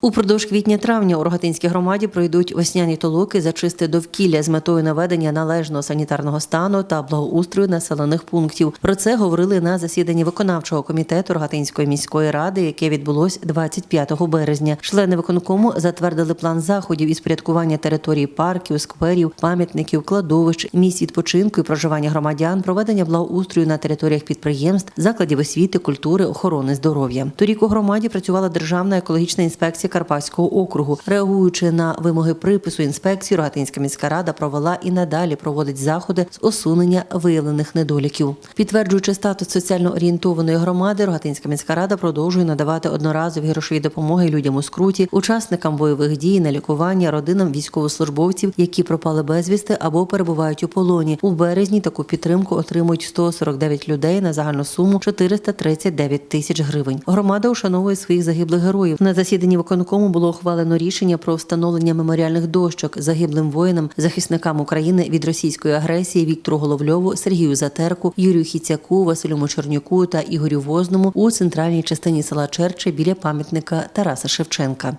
Упродовж квітня-травня у Рогатинській громаді пройдуть весняні толоки за чисте довкілля з метою наведення належного санітарного стану та благоустрою населених пунктів. Про це говорили на засіданні виконавчого комітету Рогатинської міської ради, яке відбулось 25 березня. Члени виконкому затвердили план заходів із порядкування території парків, скверів, пам'ятників, кладовищ, місць відпочинку і проживання громадян, проведення благоустрою на територіях підприємств, закладів освіти, культури, охорони здоров'я. Торік у громаді працювала державна екологічна інспекція Карпатського округу. Реагуючи на вимоги припису інспекції, Рогатинська міська рада провела і надалі проводить заходи з усунення виявлених недоліків. Підтверджуючи статус соціально орієнтованої громади, Рогатинська міська рада продовжує надавати одноразові грошові допомоги людям у скруті, учасникам бойових дій на лікування, родинам військовослужбовців, які пропали безвісти або перебувають у полоні. У березні таку підтримку отримують 149 людей на загальну суму 439 тисяч гривень. Громада ушановує своїх загиблих героїв. На засіданні виконкому було ухвалено рішення про встановлення меморіальних дощок загиблим воїнам, захисникам України від російської агресії Віктору Головльову, Сергію Затерку, Юрію Хіцяку, Василю Мочернюку та Ігорю Возному у центральній частині села Черче біля пам'ятника Тараса Шевченка.